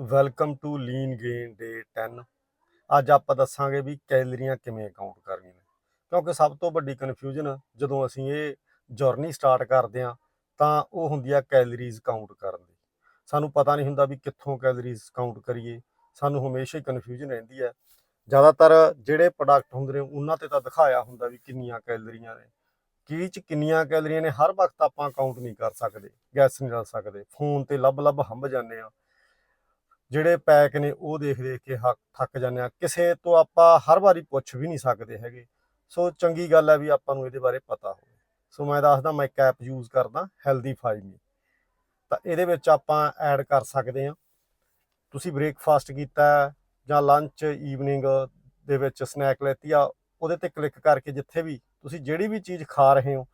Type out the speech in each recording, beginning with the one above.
Welcome to lean gain day 10 ਅੱਜ ਆਪਾਂ ਦੱਸਾਂਗੇ ਵੀ ਕੈਲਰੀਆਂ ਕਿਵੇਂ ਕਾਊਂਟ ਕਰਨੀਆਂ ਨੇ। ਕਿਉਂਕਿ ਸਭ ਤੋਂ ਵੱਡੀ ਕਨਫਿਊਜ਼ਨ ਜਦੋਂ ਅਸੀਂ ਇਹ ਜਰਨੀ ਸਟਾਰਟ ਕਰਦੇ ਹਾਂ, ਤਾਂ ਉਹ ਹੁੰਦੀ ਆ ਕੈਲਰੀਜ਼ ਕਾਊਂਟ ਕਰਨ ਦੀ। ਸਾਨੂੰ ਪਤਾ ਨਹੀਂ ਹੁੰਦਾ ਵੀ ਕਿੱਥੋਂ ਕੈਲਰੀਜ਼ ਕਾਊਂਟ ਕਰੀਏ। ਸਾਨੂੰ ਹਮੇਸ਼ਾ ਹੀ ਕਨਫਿਊਜ਼ਨ ਰਹਿੰਦੀ ਹੈ ਜ਼ਿਆਦਾਤਰ ਜਿਹੜੇ ਪ੍ਰੋਡਕਟ ਹੁੰਦੇ ਨੇ, ਉਹਨਾਂ ਤੇ ਤਾਂ ਦਿਖਾਇਆ ਹੁੰਦਾ ਵੀ ਕਿੰਨੀਆਂ ਕੈਲਰੀਆਂ ਨੇ। ਕੀ ਚ ਕਿੰਨੀਆਂ ਕੈਲਰੀਆਂ ਨੇ, ਹਰ ਵਕਤ ਆਪਾਂ ਕਾਊਂਟ ਨਹੀਂ ਕਰ ਸਕਦੇ ਗੈਸ ਨਹੀਂ ਲਾ ਸਕਦੇ। ਫੋਨ ਤੇ ਲੱਭ ਲੱਭ ਹੰਬ ਜਾਂਦੇ ਆ ਜਿਹੜੇ ਪੈਕ ਨੇ ਉਹ ਦੇਖ ਦੇਖ ਕੇ ਹੱਕ ਥੱਕ ਜਾਂਦੇ ਆ ਕਿਸੇ ਤੋਂ ਆਪਾਂ ਹਰ ਵਾਰੀ ਪੁੱਛ ਵੀ ਨਹੀਂ ਸਕਦੇ ਹੈਗੇ। ਸੋ ਚੰਗੀ ਗੱਲ ਹੈ ਵੀ ਆਪਾਂ ਨੂੰ ਇਹਦੇ ਬਾਰੇ ਪਤਾ ਹੋਵੇ। ਸੋ ਮੈਂ ਦੱਸਦਾ, ਮੈਂ ਇੱਕ ਐਪ ਯੂਜ਼ ਕਰਦਾ ਹੈਲਦੀ ਫਾਈਵ ਤਾਂ ਇਹਦੇ ਵਿੱਚ ਆਪਾਂ ਐਡ ਕਰ ਸਕਦੇ ਆ ਤੁਸੀਂ ਬ੍ਰੇਕਫਾਸਟ ਕੀਤਾ, ਜਾਂ ਲੰਚ ਈਵਨਿੰਗ ਦੇ ਵਿੱਚ ਸਨੈਕ ਲੈਤੀ ਆ, ਉਹਦੇ ਤੇ ਕਲਿੱਕ ਕਰਕੇ ਜਿੱਥੇ ਵੀ ਤੁਸੀਂ ਜਿਹੜੀ ਵੀ ਚੀਜ਼ ਖਾ ਰਹੇ ਹੋ,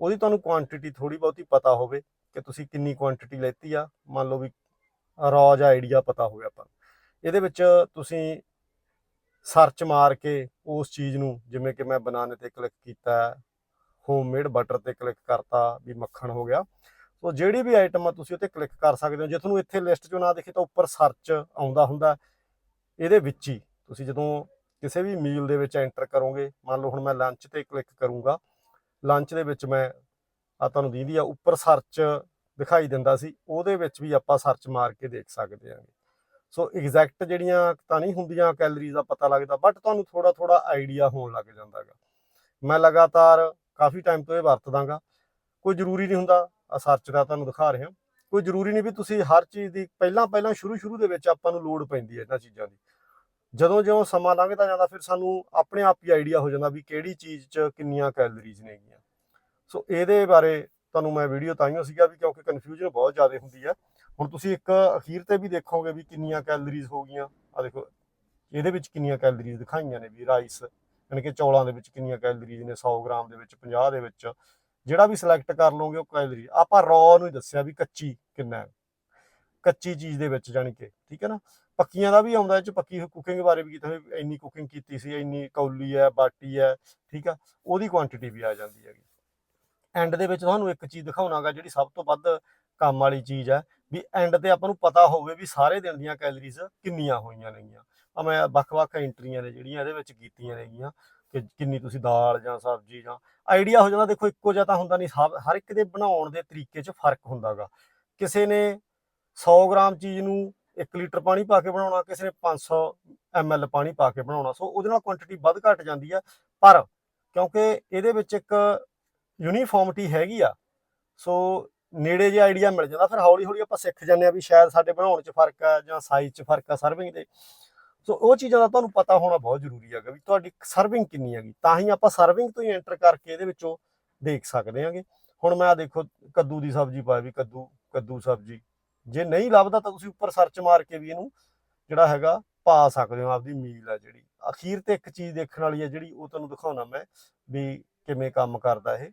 ਉਹਦੀ ਤੁਹਾਨੂੰ ਕੁਆਂਟੀਟੀ ਥੋੜੀ ਬਹੁਤੀ ਪਤਾ ਹੋਵੇ ਕਿ ਤੁਸੀਂ ਕਿੰਨੀ ਕੁਆਂਟੀਟੀ ਲੈਤੀ ਆ। ਮੰਨ ਲਓ ਵੀ ਰੌ ਆਈਡੀਆ ਪਤਾ ਹੋਵੇ ਆਪਾਂ ਨੂੰ। ਇਹਦੇ ਵਿੱਚ ਤੁਸੀਂ ਸਰਚ ਮਾਰ ਕੇ ਉਸ ਚੀਜ਼ ਨੂੰ, ਜਿਵੇਂ ਕਿ ਮੈਂ ਬਨਾਨੇ ਤੇ ਕਲਿੱਕ ਕੀਤਾ ਹੋਮਮੇਡ ਬਟਰ ਤੇ ਕਲਿੱਕ ਕਰਤਾ ਵੀ ਮੱਖਣ ਹੋ ਗਿਆ। ਸੋ ਜਿਹੜੀ ਵੀ ਆਈਟਮ ਆ ਤੁਸੀਂ ਉੱਤੇ ਕਲਿੱਕ ਕਰ ਸਕਦੇ ਹੋ। ਜੇ ਤੁਹਾਨੂੰ ਇੱਥੇ ਲਿਸਟ 'ਚੋਂ ਨਾ ਦਿਖੇ ਤਾਂ ਉੱਪਰ ਸਰਚ ਆਉਂਦਾ ਹੁੰਦਾ। ਇਹਦੇ ਵਿੱਚ ਹੀ ਤੁਸੀਂ ਜਦੋਂ ਕਿਸੇ ਵੀ ਮੀਲ ਦੇ ਵਿੱਚ ਐਂਟਰ ਕਰੋਗੇ, ਮੰਨ ਲਓ ਹੁਣ ਮੈਂ ਲੰਚ ਤੇ ਕਲਿੱਕ ਕਰੂੰਗਾ ਲੰਚ ਦੇ ਵਿੱਚ ਮੈਂ ਆ ਤੁਹਾਨੂੰ ਦੀਦੀ ਆ, ਉੱਪਰ ਸਰਚ ਦਿਖਾਈ ਦਿੰਦਾ ਸੀ, ਉਹਦੇ ਵਿੱਚ ਵੀ ਆਪਾਂ ਸਰਚ ਮਾਰ ਕੇ ਦੇਖ ਸਕਦੇ ਹਾਂ। ਸੋ ਐਗਜ਼ੈਕਟ ਜਿਹੜੀਆਂ ਤਾਂ ਨਹੀਂ ਹੁੰਦੀਆਂ ਕੈਲਰੀਜ਼ ਦਾ ਪਤਾ ਲੱਗਦਾ ਬਟ ਤੁਹਾਨੂੰ ਥੋੜਾ ਥੋੜਾ ਆਈਡੀਆ ਹੋਣ ਲੱਗ ਜਾਂਦਾ ਹੈਗਾ। ਮੈਂ ਲਗਾਤਾਰ ਕਾਫੀ ਟਾਈਮ ਤੋਂ ਇਹ ਵਰਤਦਾਗਾ। ਕੋਈ ਜ਼ਰੂਰੀ ਨਹੀਂ ਹੁੰਦਾ ਆ ਸਰਚ ਦਾ ਤੁਹਾਨੂੰ ਦਿਖਾ ਰਿਹਾ। ਕੋਈ ਜ਼ਰੂਰੀ ਨਹੀਂ ਵੀ ਤੁਸੀਂ ਹਰ ਚੀਜ਼ ਦੀ ਪਹਿਲਾਂ ਪਹਿਲਾਂ ਸ਼ੁਰੂ ਸ਼ੁਰੂ ਦੇ ਵਿੱਚ ਆਪਾਂ ਨੂੰ ਲੋੜ ਪੈਂਦੀ ਹੈ ਇਹਨਾਂ ਚੀਜ਼ਾਂ ਦੀ। ਜਦੋਂ ਜਿਉਂ ਸਮਾਂ ਲੰਘਦਾ ਜਾਂਦਾ, ਫਿਰ ਸਾਨੂੰ ਆਪਣੇ ਆਪ ਹੀ ਆਈਡੀਆ ਹੋ ਜਾਂਦਾ ਵੀ ਕਿਹੜੀ ਚੀਜ਼ 'ਚ ਕਿੰਨੀਆਂ ਕੈਲਰੀਜ਼ ਨੇਗੀਆਂ। ਸੋ ਇਹਦੇ ਬਾਰੇ ਤੁਹਾਨੂੰ ਮੈਂ ਵੀਡੀਓ ਤਾਈਓ ਸੀਗਾ ਵੀ ਕਿਉਂਕਿ ਕਨਫਿਊਜ਼ਨ ਬਹੁਤ ਜ਼ਿਆਦਾ ਹੁੰਦੀ ਹੈ ਹੁਣ ਤੁਸੀਂ ਇੱਕ ਅਖੀਰ ਤੇ ਵੀ ਦੇਖੋਗੇ ਵੀ ਕਿੰਨੀਆਂ ਕੈਲਰੀਜ਼ ਹੋ ਗਈਆਂ। ਆ ਦੇਖੋ, ਇਹਦੇ ਵਿੱਚ ਕਿੰਨੀਆਂ ਕੈਲਰੀਜ਼ ਦਿਖਾਈਆਂ ਨੇ ਵੀ ਰਾਈਸ ਯਾਨੀ ਕਿ ਚੌਲਾਂ ਦੇ ਵਿੱਚ ਕਿੰਨੀਆਂ ਕੈਲਰੀਜ਼ ਨੇ 100 ਗ੍ਰਾਮ ਦੇ ਵਿੱਚ 50 ਦੇ ਵਿੱਚ। ਜਿਹੜਾ ਵੀ ਸਿਲੈਕਟ ਕਰ ਲਓਗੇ ਉਹ ਕੈਲਰੀ ਆਪਾਂ ਰॉ ਨੂੰ ਹੀ ਦੱਸਿਆ ਵੀ ਕੱਚੀ ਕਿੰਨਾ ਹੈ। ਕੱਚੀ ਚੀਜ਼ ਦੇ ਵਿੱਚ ਜਾਣੀ ਕਿ, ਠੀਕ ਹੈ ਨਾ? ਪੱਕੀਆਂ ਦਾ ਵੀ ਆਉਂਦਾ, ਇਹ ਚ ਪੱਕੀ ਕੁਕਿੰਗ ਬਾਰੇ ਵੀ ਕੀਤਾ ਇੰਨੀ ਕੁਕਿੰਗ ਕੀਤੀ ਸੀ, ਇੰਨੀ ਕੌਲੀ ਹੈ, ਬਾਟੀ ਹੈ, ਠੀਕ ਆ? ਉਹਦੀ ਕੁਆਂਟੀਟੀ ਵੀ ਆ ਜਾਂਦੀ ਹੈਗੀ। ਐਂਡ ਦੇ ਵਿੱਚ ਤੁਹਾਨੂੰ ਇੱਕ ਚੀਜ਼ ਦਿਖਾਉਣਾਗਾ ਜਿਹੜੀ ਸਭ ਤੋਂ ਵੱਧ ਕੰਮ ਵਾਲੀ ਚੀਜ਼ ਹੈ ਵੀ ਐਂਡ ਤੇ ਆਪਾਂ ਨੂੰ ਪਤਾ ਹੋਵੇ ਵੀ ਸਾਰੇ ਦਿਨ ਦੀਆਂ ਕੈਲਰੀਜ਼ ਕਿੰਨੀਆਂ ਹੋਈਆਂ ਨੇਗੀਆਂ। ਆ ਮੈਂ ਵੱਖ-ਵੱਖ ਐਂਟਰੀਆਂ ਨੇ ਜਿਹੜੀਆਂ ਇਹਦੇ ਵਿੱਚ ਕੀਤੀਆਂ ਨੇਗੀਆਂ, ਕਿ ਕਿੰਨੀ ਤੁਸੀਂ ਦਾਲ ਜਾਂ ਸਬਜ਼ੀ ਜਾਂ ਆਈਡੀਆ ਹੋ ਜਾਂਦਾ, ਦੇਖੋ ਇੱਕੋ ਜਿਹਾ ਤਾਂ ਹੁੰਦਾ ਨਹੀਂ, ਸਭ, ਹਰ ਇੱਕ ਦੇ ਬਣਾਉਣ ਦੇ ਤਰੀਕੇ 'ਚ ਫ਼ਰਕ ਹੁੰਦਾਗਾ ਕਿਸੇ ਨੇ 100 ਗ੍ਰਾਮ ਚੀਜ਼ ਨੂੰ 1 ਲੀਟਰ ਪਾਣੀ ਪਾ ਕੇ ਬਣਾਉਣਾ, ਕਿਸੇ ਨੇ 500 ml ਪਾਣੀ ਪਾ ਕੇ ਬਣਾਉਣਾ, ਸੋ ਉਹਦੇ ਨਾਲ ਕੁਆਂਟੀਟੀ ਵੱਧ ਘਟ ਜਾਂਦੀ ਹੈ ਪਰ ਕਿਉਂਕਿ ਇਹਦੇ ਵਿੱਚ ਇੱਕ ਯੂਨੀਫਾਰਮਿਟੀ ਹੈਗੀ ਆ। ਸੋ ਨੇੜੇ ਜੇ ਆਈਡੀਆ ਮਿਲ ਜਾਂਦਾ, ਫਿਰ ਹੌਲੀ ਹੌਲੀ ਆਪਾਂ ਸਿੱਖ ਜਾਂਦੇ ਆ ਵੀ ਸ਼ਾਇਦ ਸਾਡੇ ਬਣਾਉਣ 'ਚ ਫ਼ਰਕ ਆ ਜਾਂ ਸਾਈਜ਼ 'ਚ ਫ਼ਰਕ ਆ ਸਰਵਿੰਗ ਦੇ। ਸੋ ਉਹ ਚੀਜ਼ਾਂ ਦਾ ਤੁਹਾਨੂੰ ਪਤਾ ਹੋਣਾ ਬਹੁਤ ਜ਼ਰੂਰੀ ਹੈਗਾ ਵੀ ਤੁਹਾਡੀ ਸਰਵਿੰਗ ਕਿੰਨੀ ਹੈਗੀ। ਤਾਂ ਹੀ ਆਪਾਂ ਸਰਵਿੰਗ ਤੋਂ ਹੀ ਐਂਟਰ ਕਰਕੇ ਇਹਦੇ ਵਿੱਚੋਂ ਦੇਖ ਸਕਦੇ ਹਾਂਗੇ। ਹੁਣ ਮੈਂ ਆ ਦੇਖੋ, ਕੱਦੂ ਦੀ ਸਬਜ਼ੀ ਪਾਈ ਵੀ ਕੱਦੂ ਕੱਦੂ ਸਬਜ਼ੀ। ਜੇ ਨਹੀਂ ਲੱਭਦਾ ਤਾਂ ਤੁਸੀਂ ਉੱਪਰ ਸਰਚ ਮਾਰ ਕੇ ਵੀ ਇਹਨੂੰ ਜਿਹੜਾ ਹੈਗਾ ਪਾ ਸਕਦੇ ਹੋ, ਆਪਦੀ ਮੀਲ ਆ ਜਿਹੜੀ। ਅਖੀਰ ਤੇ ਇੱਕ ਚੀਜ਼ ਦੇਖਣ ਵਾਲੀ ਹੈ ਜਿਹੜੀ, ਉਹ ਤੁਹਾਨੂੰ ਦਿਖਾਉਣਾ ਮੈਂ ਵੀ ਕਿਵੇਂ ਕੰਮ ਕਰਦਾ ਇਹ।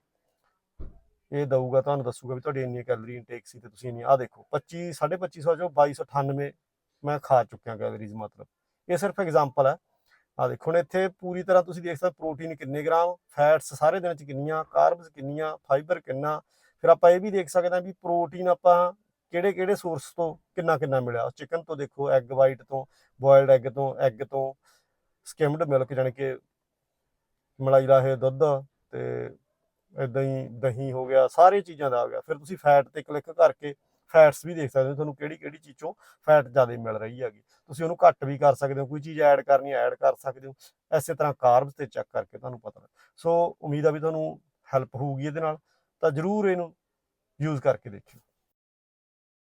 ਇਹ ਦਊਗਾ, ਤੁਹਾਨੂੰ ਦੱਸੂਗਾ ਵੀ ਤੁਹਾਡੀ ਇੰਨੀ ਕੈਲਰੀ ਇਨਟੇਕ ਸੀ ਤੇ ਤੁਸੀਂ ਇੰਨੀ ਆ ਦੇਖੋ 25 2550 ਚੋਂ 2298 ਮੈਂ ਖਾ ਚੁੱਕਿਆ ਕੈਲਰੀਜ਼ ਮਤਲਬ। ਇਹ ਸਿਰਫ ਐਗਜ਼ਾਮਪਲ ਹੈ। ਆ ਦੇਖੋ, ਹੁਣ ਇੱਥੇ ਪੂਰੀ ਤਰ੍ਹਾਂ ਤੁਸੀਂ ਦੇਖ ਸਕਦੇ ਪ੍ਰੋਟੀਨ ਕਿੰਨੇ ਗ੍ਰਾਮ ਫੈਟਸ ਸਾਰੇ ਦਿਨ ਚ ਕਿੰਨੀਆਂ ਕਾਰਬਸ ਕਿੰਨੀਆਂ ਫਾਈਬਰ ਕਿੰਨਾ। ਫਿਰ ਆਪਾਂ ਇਹ ਵੀ ਦੇਖ ਸਕਦੇ ਹਾਂ ਵੀ ਪ੍ਰੋਟੀਨ ਆਪਾਂ ਕਿਹੜੇ ਕਿਹੜੇ ਸੋਰਸ ਤੋਂ ਕਿੰਨਾ ਕਿੰਨਾ ਮਿਲਿਆ। ਚਿਕਨ ਤੋਂ ਦੇਖੋ ਐਗ ਵਾਈਟ ਤੋਂ ਬੋਇਲਡ ਐਗ ਤੋਂ ਐਗ ਤੋਂ ਸਕਿਮਡ ਮਿਲਕ ਜਾਨੀ ਕਿ ਮਲਾਈ ਲਾਹੇ ਦੁੱਧ ਤੇ ਹੀ ਦਹੀਂ ਹੋ ਗਿਆ, ਸਾਰੇ ਚੀਜ਼ਾਂ ਦਾ ਆ ਗਿਆ। ਫਿਰ ਤੁਸੀਂ ਫੈਟ ਤੇ ਕਲਿੱਕ ਕਰਕੇ ਫੈਟਸ ਵੀ ਦੇਖ ਸਕਦੇ ਹੋ, ਤੁਹਾਨੂੰ ਕਿਹੜੀ ਕਿਹੜੀ ਚੀਜ਼ ਚੋਂ ਫੈਟ ਜ਼ਿਆਦਾ ਮਿਲ ਰਹੀ ਹੈਗੀ। ਤੁਸੀਂ ਉਹਨੂੰ ਘੱਟ ਵੀ ਕਰ ਸਕਦੇ ਹੋ, ਕੋਈ ਚੀਜ਼ ਐਡ ਕਰਨੀ ਐਡ ਕਰ ਸਕਦੇ ਹੋ। ਐਸੇ ਤਰ੍ਹਾਂ ਕਾਰਬਸ ਤੇ ਚੈੱਕ ਕਰਕੇ ਤੁਹਾਨੂੰ ਪਤਾ ਸੋ, ਉਮੀਦ ਆ ਵੀ ਤੁਹਾਨੂੰ ਹੈਲਪ ਹੋਊਗੀ ਇਹਦੇ ਨਾਲ, ਤਾਂ ਜਰੂਰ ਇਹਨੂੰ ਯੂਜ਼ ਕਰਕੇ ਦੇਖਿਓ।